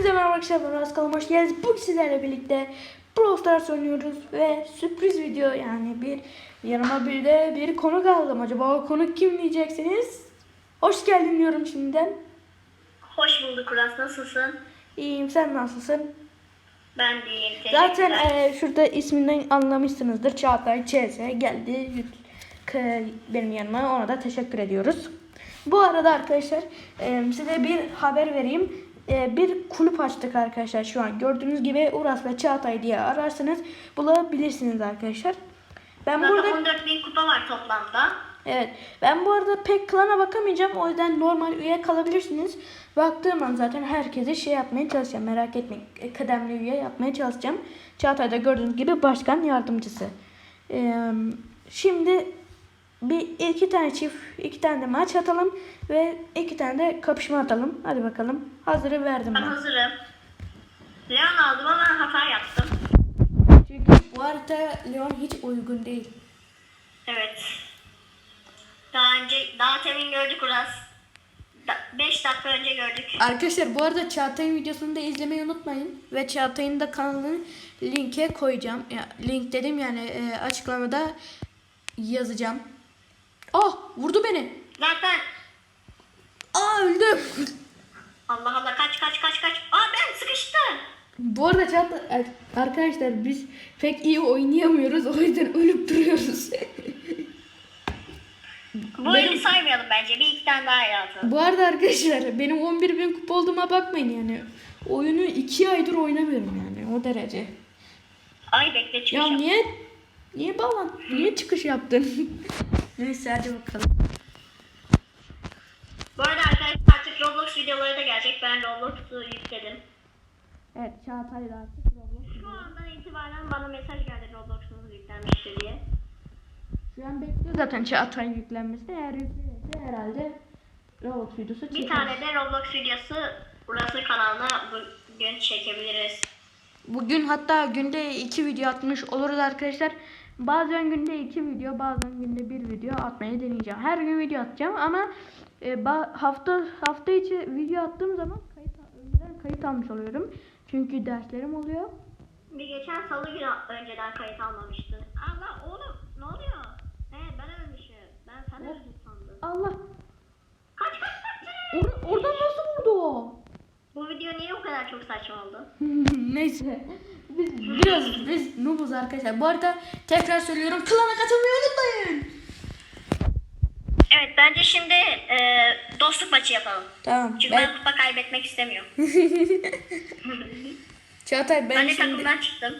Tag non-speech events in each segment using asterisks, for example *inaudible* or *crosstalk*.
Hepinize merhaba arkadaşlar ben Aras Kalın hoş geldiniz. Bugün sizlerle birlikte Brawl Stars oynuyoruz ve sürpriz video yani bir yanıma bir de bir konuk aldım. Acaba o konuk kim diyeceksiniz? Hoş geldin diyorum şimdiden. Hoş bulduk Uras. Nasılsın? İyiyim sen nasılsın? Ben de iyiyim. Zaten e, şurada isminden anlamışsınızdır. Çağatay CS geldi benim yanıma ona da teşekkür ediyoruz. Bu arada arkadaşlar e, size bir haber vereyim. E, bir kulüp açtık arkadaşlar şu an. Gördüğünüz gibi Uras ve Çağatay diye ararsanız bulabilirsiniz arkadaşlar. Ben Zaten burada 14 bin kupa var toplamda. Evet. Ben bu arada pek klana bakamayacağım. O yüzden normal üye kalabilirsiniz. Baktığım an zaten herkese şey yapmaya çalışacağım. Merak etmeyin. E, Kıdemli üye yapmaya çalışacağım. Çağatay'da gördüğünüz gibi başkan yardımcısı. Ee, şimdi bir iki tane çift, iki tane de maç atalım ve iki tane de kapışma atalım. Hadi bakalım. Hazırı verdim Ben ben. hazırım. Leon aldım ama hata yaptım. Çünkü bu arada Leon hiç uygun değil. Evet. Daha önce, daha temin gördük Uras. 5 dakika önce gördük. Arkadaşlar bu arada Çağatay'ın videosunu da izlemeyi unutmayın. Ve Çağatay'ın da kanalını linke koyacağım. Ya, link dedim yani e, açıklamada yazacağım. Ah vurdu beni. Zaten Aa öldüm. Allah Allah kaç kaç kaç kaç. Aa ben sıkıştım. bu arada Çağatay arkadaşlar biz pek iyi oynayamıyoruz. O yüzden ölüp duruyoruz. Bu Benim- saymayalım bence. Bir iki tane daha yazalım. bu arada arkadaşlar benim 11 bin kupa olduğuma bakmayın yani. Oyunu 2 aydır oynamıyorum yani o derece. Ay bekle Ya çıkacağım. niye niye bağlan niye çıkış yaptın? *laughs* Neyse hadi bakalım. Bu arada arkadaşlar artık Roblox videoları da gelecek. Ben Roblox'u yükledim. Evet Çağatay da artık Roblox. Şu andan itibaren bana mesaj geldi Roblox'unuz yüklenmiştir diye. Şu an bekliyor zaten Çağatay'ın yüklenmesi. Eğer yüklenirse herhalde Roblox videosu Bir çeker. tane de Roblox videosu burası kanalına bugün çekebiliriz. Bugün hatta günde iki video atmış oluruz arkadaşlar. Bazen günde iki video, bazen günde bir video atmayı deneyeceğim. Her gün video atacağım ama e, hafta hafta içi video attığım zaman kayıt önceden kayıt almış oluyorum. Çünkü derslerim oluyor. Bir geçen salı günü önceden kayıt almamıştın. Allah oğlum ne oluyor? He ben ölmüşüm. Ben sen öldün sandım. Allah! Kaç kaç kaç. Or- oradan nasıl vurdu o? Bu video niye o kadar çok saçma oldu? *laughs* Neyse. Biz biraz biz noobuz arkadaşlar. Bu arada tekrar söylüyorum. Klana katılmayı unutmayın. Evet bence şimdi e, dostluk maçı yapalım. Tamam. Çünkü ben, kupa kaybetmek istemiyorum. *laughs* Çağatay ben, Ben de şimdi takımdan çıktım.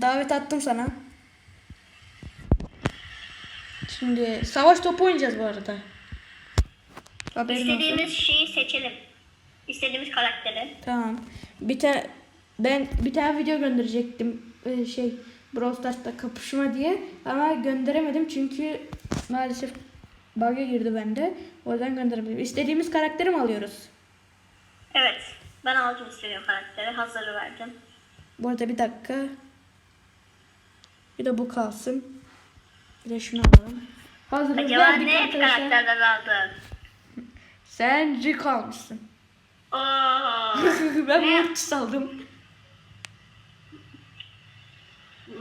davet attım sana. Şimdi savaş topu oynayacağız bu arada. Haberin olsun. İstediğimiz şeyi seçelim. İstediğimiz karakteri. Tamam. Bir tane ben bir tane video gönderecektim ee, şey Brawl Stars'ta kapışma diye ama gönderemedim çünkü maalesef bug'a girdi bende. O yüzden gönderemedim. İstediğimiz karakteri mi alıyoruz? Evet. Ben aldım istediğim karakteri. Hazırı verdim. Bu arada bir dakika. Bir de bu kalsın. Bir de şunu alalım. Hazırız Acaba ne karakterler aldın? Sen Rick almışsın. *laughs* Ben Ne? Mortis aldım.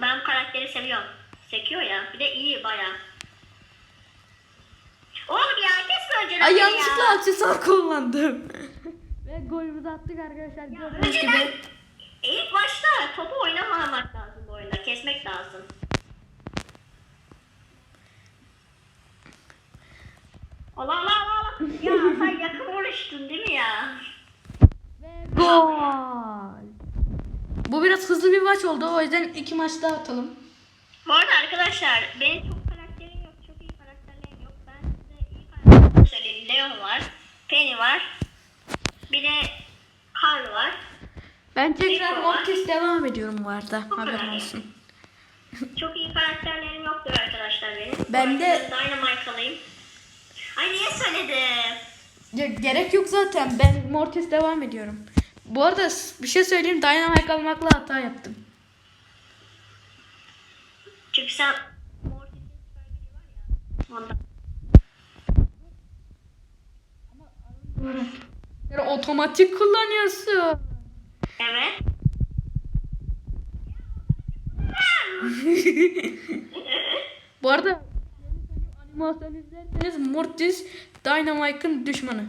Ben bu karakteri seviyorum. Sekiyor ya. Bir de iyi baya. Oğlum ya kesme önceden Ay yanlışlıkla ya. aksesuar kullandım. *laughs* Ve golümüzü attık arkadaşlar. Gördüğünüz gibi. ilk başta topu oynamamak lazım bu oyunda. Kesmek lazım. Allah Allah Allah Allah. Ya *laughs* sen yakın vuruştun değil mi ya? Gol. Bu biraz hızlı bir maç oldu. O yüzden iki maç daha atalım. Bu arada arkadaşlar benim çok karakterim yok. Çok iyi karakterlerim yok. Ben size iyi karakterler söyleyeyim. Leon var. Penny var. Bir de Carl var. Ben tekrar. Mortis devam ediyorum bu arada. Haberin kadar. olsun. Çok iyi karakterlerim yoktur arkadaşlar benim. Ben de- Dynamite alayım. Ay niye söyledim? Ya, gerek yok zaten. Ben Mortis devam ediyorum. Bu arada bir şey söyleyeyim. Dynamite almakla hata yaptım. Çünkü sen Ondan. Otomatik kullanıyorsun. Evet. *laughs* Bu arada animasyon izlerseniz Mortis Dynamite'ın düşmanı.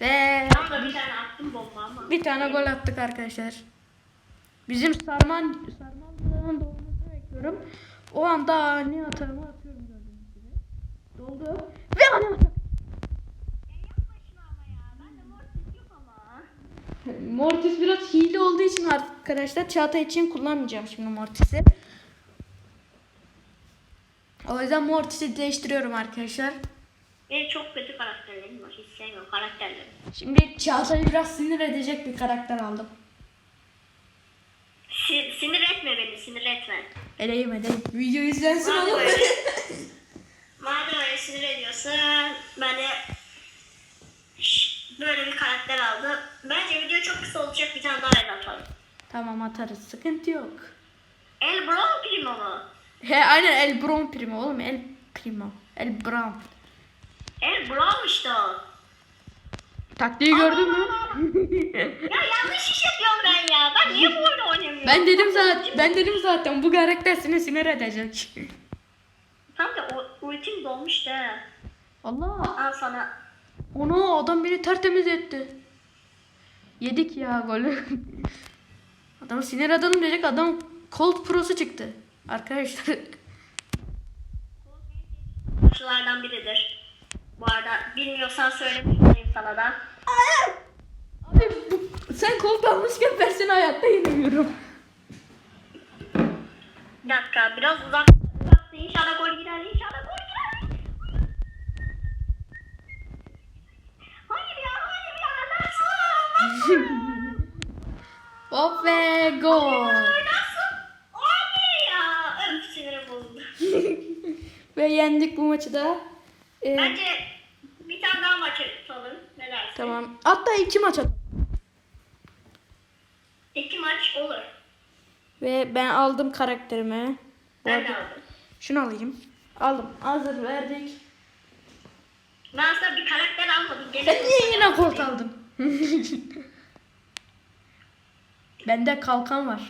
Ve Tam da bir tane attım bomba ama. bir tane gol attık arkadaşlar. Bizim Sarman Sarmanlı'nın dolmasını bekliyorum. O anda ani atarımı atıyorum gördüğünüz gibi. Doldu. Ve ani ama. Mortis biraz hile olduğu için arkadaşlar Çağatay için kullanmayacağım şimdi Mortis'i. O yüzden Mortis'i değiştiriyorum arkadaşlar. Benim çok kötü karakterlerim var. Hiç sevmiyorum karakterleri. Şimdi Çağatay'ı biraz sinir edecek bir karakter aldım. Si- sinir etme beni, sinir etme. Edeyim edeyim. Video izlensin Madem oğlum. öyle, *laughs* madem öyle sinir ediyorsun, ben de Şş, böyle bir karakter aldım. Bence video çok kısa olacak, bir tane daha el atalım. tamam atarız. Sıkıntı yok. El Bro Primo mu? He aynen El Bron Primo oğlum. El Primo. El Brown. El Bro işte o. Taktiği gördün mü? Ya yanlış iş yapıyorum ben ya. Ben niye bu oyunu oynamıyorum? ben dedim zaten ben dedim zaten bu karakter seni sinir edecek. Tam da u- ultim dolmuş da. Allah. Al sana. Onu adam beni tertemiz etti. Yedik ya golü. Adam sinir adamım diyecek adam Cold Pro'su çıktı. Arkadaşlar. Şulardan biridir. Bu arada bilmiyorsan söylemiş olayım sana da. Abi bu, sen Cold almışken ben seni hayatta yenemiyorum. Bir dakika biraz uzak. Uzaktı. İnşallah gol girer. İnşallah gol girer. Hayır ya hayır ya. Nasıl? *laughs* Hop ve gol. Nasıl? Hayır ya. Öf sinirim bozuldu. *laughs* Ve yendik bu maçı da. Ee, Bence bir tane daha maç atalım. Ne dersin? Tamam. Hatta iki maç at. İki maç olur. Ve ben aldım karakterimi. Ben de aldım. Şunu alayım. Aldım. Hazır verdik. Ben aslında bir karakter almadım. *laughs* Sen niye yine Colt aldın? *laughs* Bende kalkan var.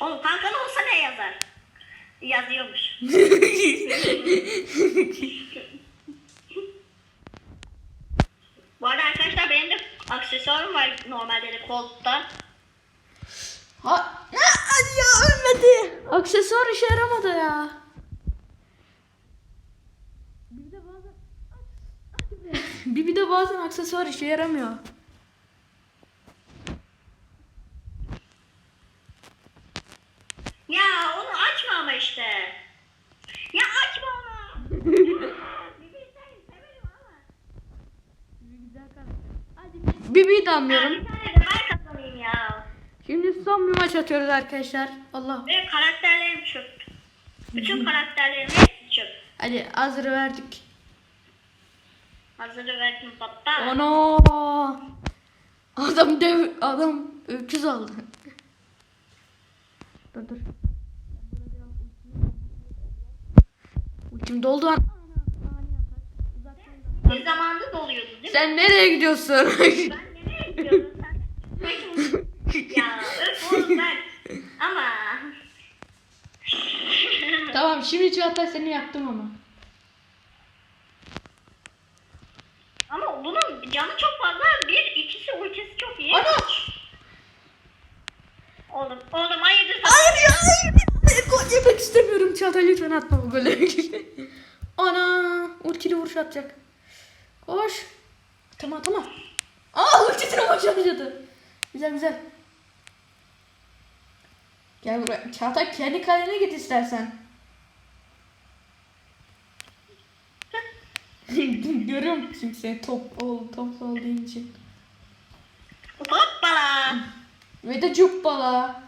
Oğlum kankan olsa ne yazar? Yazıyormuş. *laughs* Bu arada arkadaşlar benim de aksesuarım var normalde de Colt'ta. Ha, ne? Hadi ya ölmedi. Aksesuar işe yaramadı ya. Bir de bazen bir, bir de bazen aksesuar işe yaramıyor. Ya onu açma ama işte. Ya açma onu. Bir bilseydim severim ama. Bibi'yi de anlıyorum. bir tane de ben kazanayım ya. Şimdi son bir maç atıyoruz arkadaşlar. Allah. Benim karakterlerim çöp. Bütün karakterlerim hepsi çöp. Hadi hazır verdik. Hazırı verdim baba. Ana. Adam dev adam öküz aldı. dur dur. Ultim doldu an. Bir zamanda doluyordu değil mi? Sen nereye gidiyorsun? *laughs* Sen? *laughs* ya öf oğlum ben. Ama. tamam şimdi Çağatay seni yaktım ama. Ama bunun canı çok fazla. Bir, ikisi ultisi çok iyi. Ana! Oğlum, oğlum hayırdır sana? Hayır ya hayır. hayır. Gol yemek istemiyorum Çağatay lütfen atma bu golü. *laughs* Ana ultili vuruş atacak. Koş. Tamam tamam. Aa ultisine başladı. Güzel güzel. Gel buraya. Çağatay kendi kalene git istersen. *laughs* Görüyorum çünkü seni top ol, top olduğun için. Hoppala. Ve de cuppala.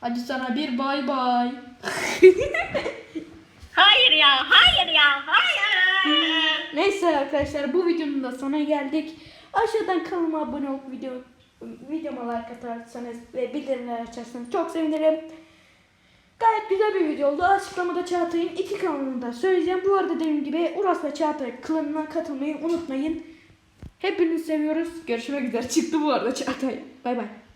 Hadi sana bir bay bay. *laughs* Hayır ya, hayır ya, hayır. Neyse arkadaşlar bu videonun da sonuna geldik. Aşağıdan kanalıma abone olup video videoma like atarsanız ve bildirimler açarsanız çok sevinirim. Gayet güzel bir video oldu. Açıklamada Çağatay'ın iki kanalını da söyleyeceğim. Bu arada dediğim gibi Uras ve Çağatay klanına katılmayı unutmayın. Hepinizi seviyoruz. Görüşmek üzere. Çıktı bu arada Çağatay. Bay bay.